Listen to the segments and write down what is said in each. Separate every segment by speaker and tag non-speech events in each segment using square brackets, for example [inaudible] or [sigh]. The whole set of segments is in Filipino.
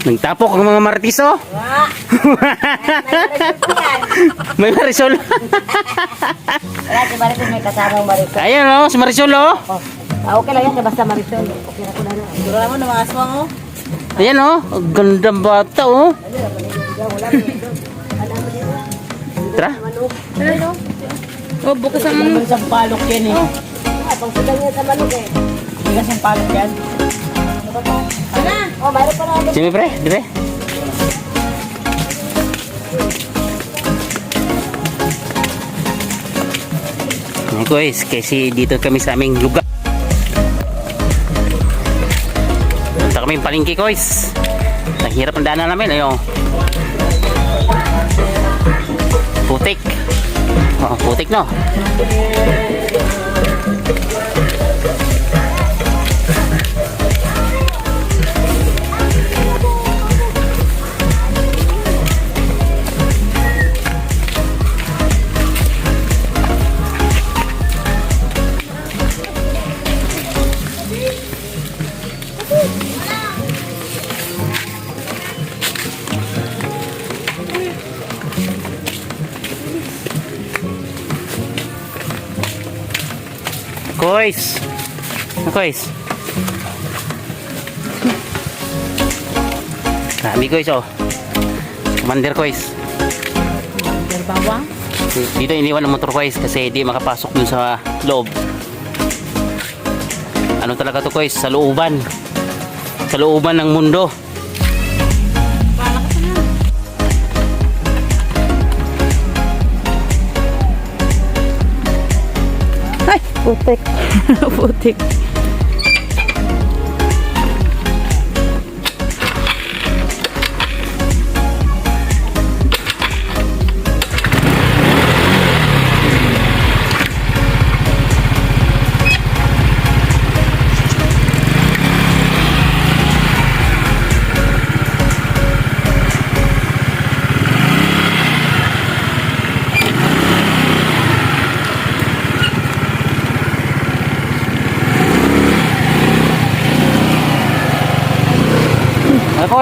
Speaker 1: Nagtapok ang mga martiso. May marisol.
Speaker 2: Wala, si Marisol may kasamang Marisol.
Speaker 1: Ayan oh, si marisol oh.
Speaker 2: Oh. Ah, okay lang yan, basta Marisol. Okay na ko na. Siguro mo na mga aswang oh.
Speaker 1: Ayan oh, ang gandang bata oh. Tara.
Speaker 3: Oh, bukas ang
Speaker 2: Naman sa palok yan eh. Pang sudan niya sa manok eh. Bigas yung palok yan. Ano ba to? Ano? Oh, mayroon pa na.
Speaker 1: Simi pre, dire. Ayan guys, kasi dito kami sa aming lugar. Punta kami palingki guys. Nahirap ang daanan namin, ayun. Putik. Oh, putik no. Guys. Dami guys oh. Commander guys.
Speaker 3: bawang.
Speaker 1: Dito iniwan ang motor guys kasi di makapasok dun sa loob. Ano talaga to guys? Sa looban. Sa looban ng mundo.
Speaker 3: Ay, putik. [laughs] putik.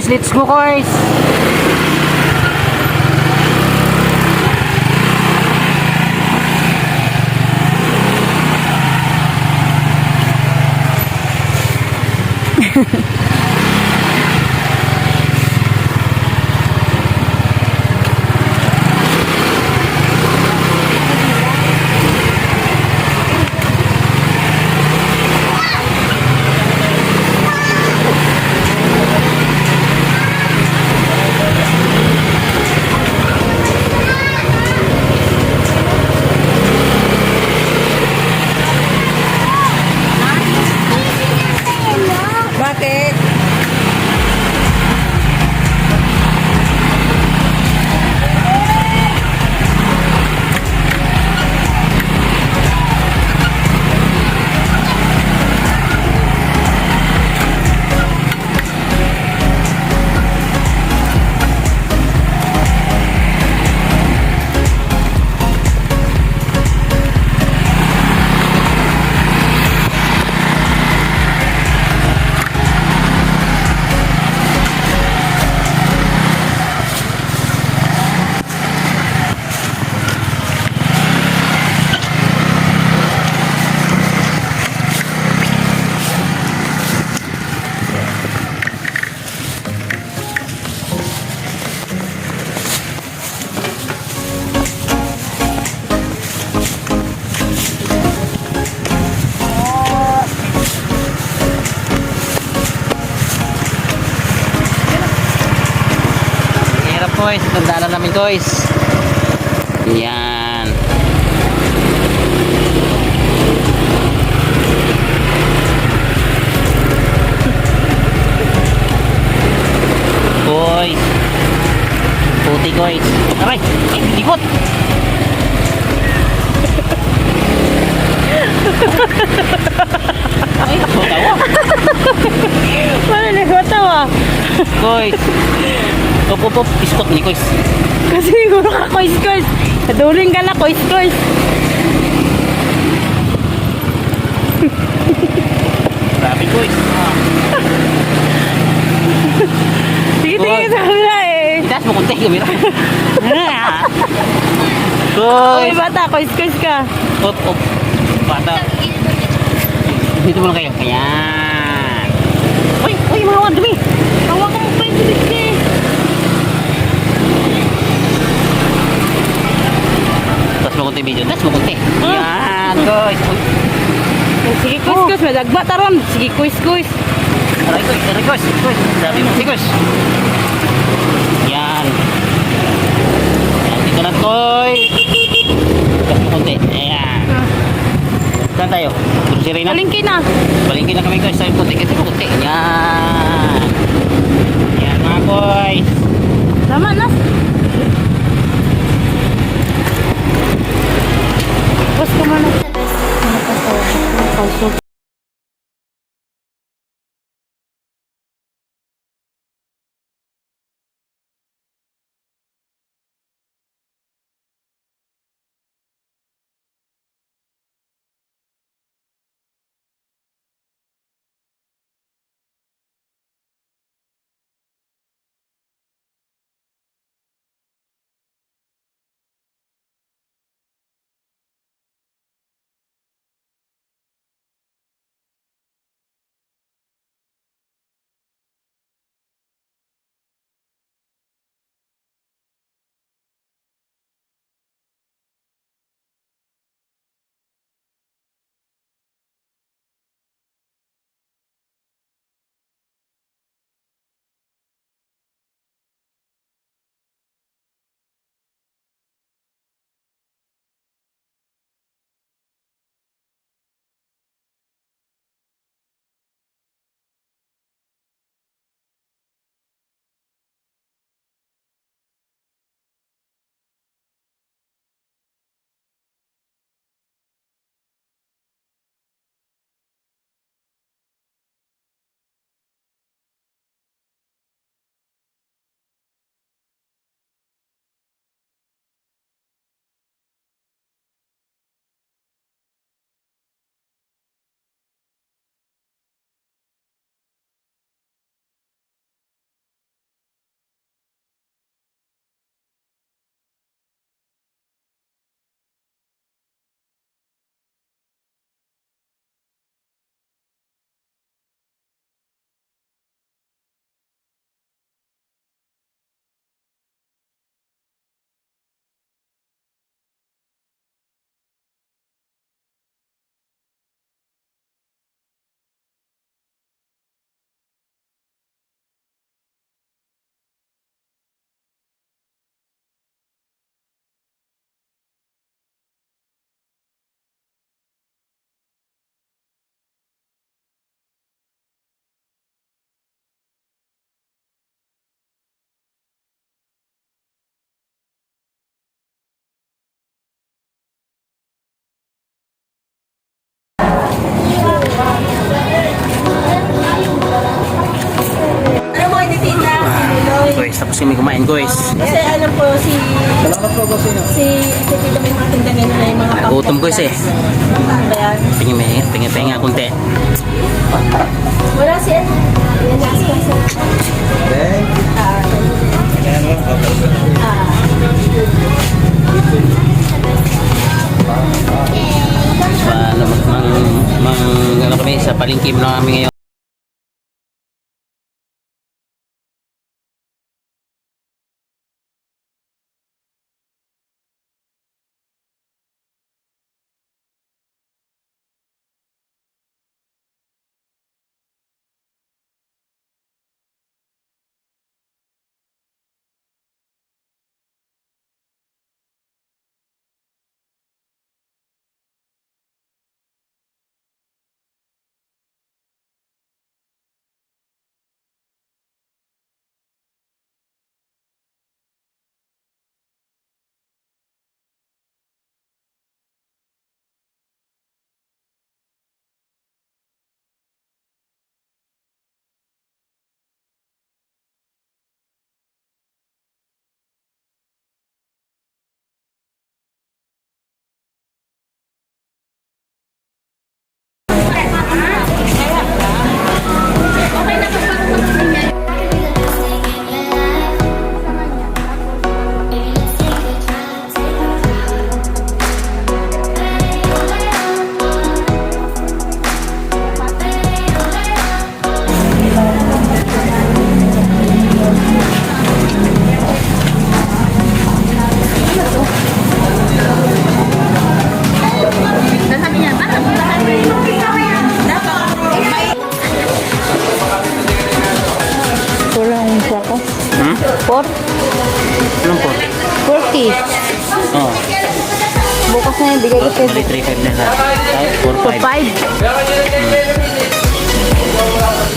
Speaker 1: Guys, let's go guys. [laughs] guys, tandaan na namin guys. Yan. Guys. Puti guys. Aray, eh, likot. Op, op, iskot ni Kois.
Speaker 3: Kasi siguro ka Kois Kois. Kaduling ka na Kois
Speaker 1: Kois.
Speaker 3: Grabe
Speaker 1: Kois.
Speaker 3: Sige, tingin sa kamila eh.
Speaker 1: Taas mo kunti kamila. Kois. [laughs] Oy,
Speaker 3: bata, Kois Kois ka.
Speaker 1: Op, op. Bata. Dito mo lang kayo. Ayan. Uy, uy, mga wan, dumi.
Speaker 3: Hawakan mo pa yung dumi. Eh.
Speaker 1: Tapos mo kunti mo. Ayan, guys. Uy.
Speaker 3: Sige, quiz, quiz. Madagba taron. Sige, quiz, quiz.
Speaker 1: Aray, guys. Aray, guys. Guys. Sabi mo, si guys. Ayan. Ayan, dito na, guys. Tapos mo kunti. Ayan. Saan tayo? Rin na.
Speaker 3: Palingki na.
Speaker 1: Palingkin na kami guys. Sabi kunti kasi kunti. Ayan. Ayan mga boys.
Speaker 3: Tama na. Tapos ka man. Kausok.
Speaker 2: Ano
Speaker 1: kami kumain guys.
Speaker 2: Kasi alam ko si... Si... Si Tito may mga tinda ngayon na yung mga
Speaker 1: Nagutom guys eh.
Speaker 2: Ano?
Speaker 1: Tingin may tingin tingin kunti.
Speaker 2: Wala si ano? Yan na si kasi.
Speaker 1: Pa, ano, mag, mang, mang, ano kami, sa palingkim lang kami ngayon.
Speaker 3: Bigay ko.
Speaker 1: Bali 3.5 na. Ay, 4.5.
Speaker 3: 5.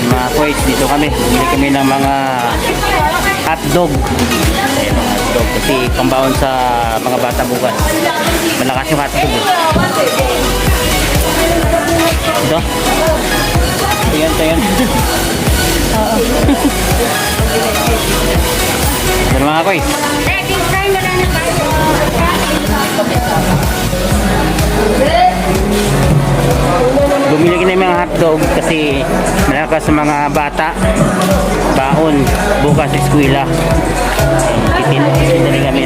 Speaker 1: Mga boys, dito kami. Bili kami ng mga hotdog. Ayan, mga hotdog. Kasi pambaon sa mga bata bukas. Malakas yung hotdog. eh. Ito. Tingnan, tingnan. [laughs] [laughs] Pero mga boys, bumili ka na yung mga hotdog kasi malakas sa mga bata. Baon. Bukas sa eskwela. Titin titin na kami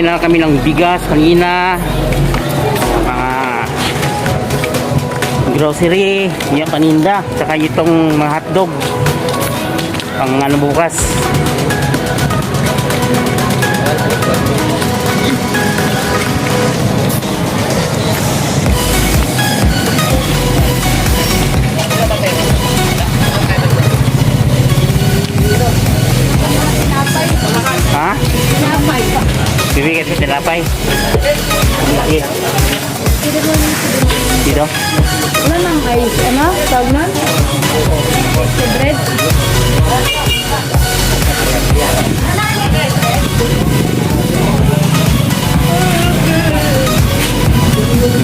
Speaker 1: Nakabili na kami ng bigas kanina. Mga grocery yung paninda tsaka itong mga hotdog. Pang ano bukas. Ha? Bibigyan sa tinapay Sige. dito
Speaker 3: Ano nang ice? Ano? Tawag na? Sa bread?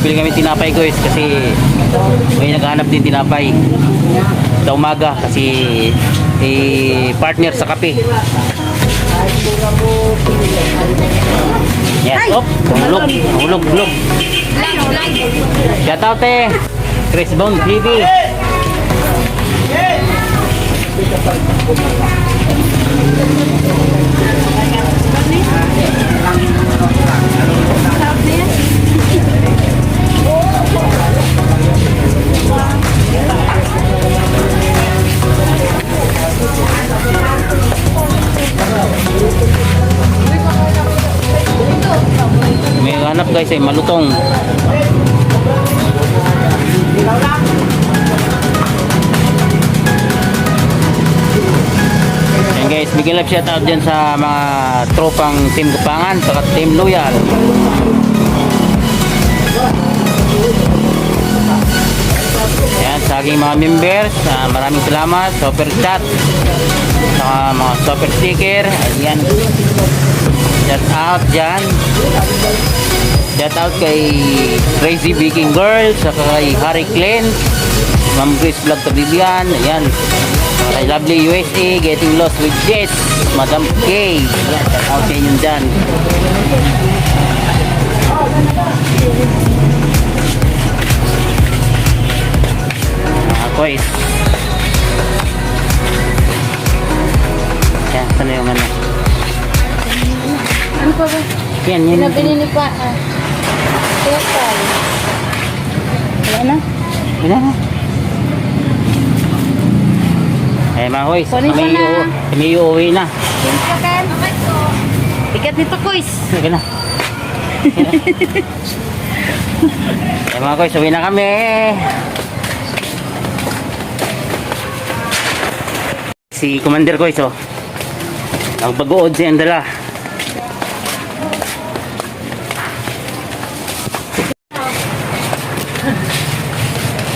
Speaker 1: bibili kami tinapay guys kasi may naghahanap din tinapay sa umaga kasi eh, partner sa kape yan op hulog hulog hulog. Shout out eh. Chris Bond TV may guys, bigyan love shout out dyan sa mga tropang Team Kapangan saka Team Loyal. Ayan, sa aking mga members, ah, maraming salamat, super chat, saka mga super sticker, ayan. Shout out dyan. Shout out kay Crazy Baking Girl, saka kay Harry Klein, Ma'am Grace Vlog Kabibian, ayan. Kay Lovely USA, Getting Lost with Jess, Madam K. Ayan, shout out sa inyo dyan. Mga boys. Ayan, sana yung ano.
Speaker 3: Ano pa ba?
Speaker 1: Yan, yan.
Speaker 3: Pinabili ni pa. Ah. Tinapay. Wala na?
Speaker 1: Wala na. Boys,
Speaker 3: Kunin
Speaker 1: kami,
Speaker 3: na.
Speaker 1: u- kami uuwi na.
Speaker 3: Tikat nito, Kuis.
Speaker 1: Sige na. eh mga boys, uwi na kami. Si Commander Koys, oh. Ang bagood siya ang dala.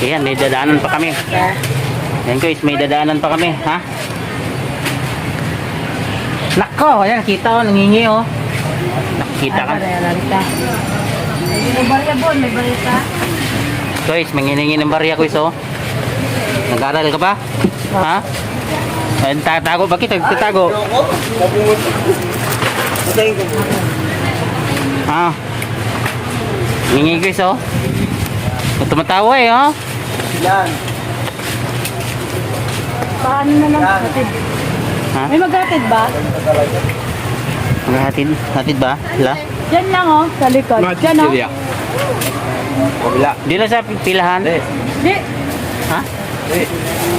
Speaker 1: Ayan, may dadaanan pa kami. Ayan guys, may dadaanan pa kami, ha? Nako, ayan, kita oh, nangingi oh. Nakikita ka.
Speaker 3: May barya, Bon. May barita.
Speaker 1: Guys, manginingi ng barya ko iso. Nag-aaral ka pa? Ha? Ay, tatago ba kita? Tatago. Ah. Nangingi ko iso. Tumatawa eh, oh.
Speaker 3: Paano na lang? Hatid.
Speaker 1: Ha?
Speaker 3: May maghatid ba?
Speaker 1: Maghatid? Hatid ba? Sila?
Speaker 3: Diyan lang, oh. Sa likod. Diyan, oh.
Speaker 4: Kabila.
Speaker 1: Di na sa pilahan.
Speaker 4: Hindi.
Speaker 3: Di.
Speaker 1: Ha?
Speaker 4: Hindi.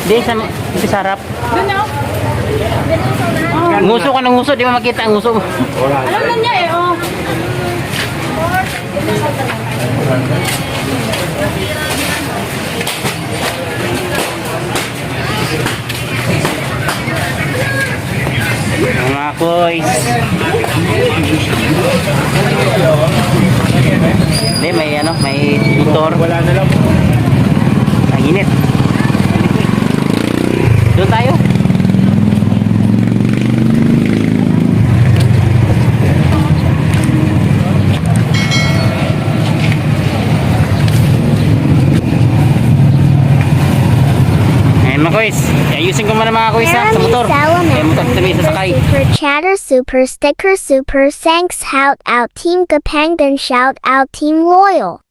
Speaker 1: Di sa, di sa harap.
Speaker 3: Doon na.
Speaker 1: Nguso ka ng nguso, di mo makita ang nguso mo.
Speaker 4: Wala.
Speaker 3: Alam na niya eh, oh.
Speaker 1: Mga koys. Hindi, may ano, may motor.
Speaker 4: Wala na lang.
Speaker 1: Ang init. Doon tayo. Ayan mga koys. Ayusin ko muna mga koys ha, sa motor. Kaya motor ito may sasakay.
Speaker 5: Super chatter, super sticker, super thanks, shout out Team Gapang, then shout out Team Loyal.